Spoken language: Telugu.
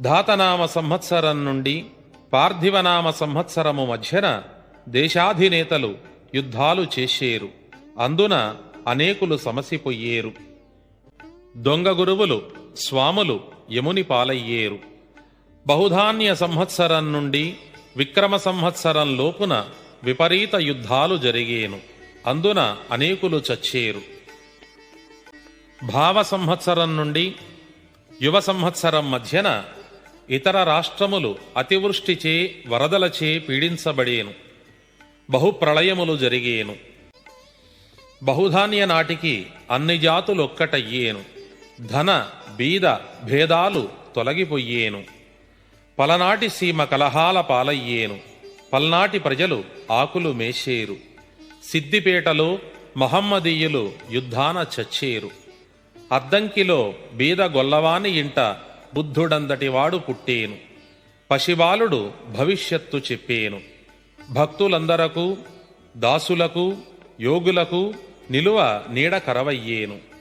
ధాతనామ సంవత్సరం నుండి పార్థివనామ సంవత్సరము మధ్యన దేశాధినేతలు యుద్ధాలు చేసేరు. అందున అనేకులు సమసిపోయేరు. దొంగ గురువులు స్వాములు యముని పాలయ్యేరు. బహుధాన్య సంవత్సరం నుండి విక్రమ సంవత్సరం లోపున విపరీత యుద్ధాలు జరిగేను. అందున అనేకులు చచ్చేరు. భావ సంవత్సరం నుండి యువ సంవత్సరం మధ్యన ఇతర రాష్ట్రములు అతివృష్టిచే వరదలచే పీడించబడేను. బహుప్రళయములు జరిగేను. బహుధాన్య నాటికి అన్ని జాతులొక్కటయ్యేను. ధన బీద భేదాలు తొలగిపోయేను పలనాటి సీమ కలహాల పాలయ్యేను. పల్నాటి ప్రజలు ఆకులు మేసేరు. సిద్దిపేటలో మహమ్మదీయులు యుద్ధాన చచ్చేరు. అద్దంకిలో బీద గొల్లవాని ఇంట బుద్ధుడందటివాడు పుట్టేను. పశిబాలుడు భవిష్యత్తు చెప్పేను. భక్తులందరకు దాసులకు యోగులకు నిలువ నీడ కరవయ్యేను.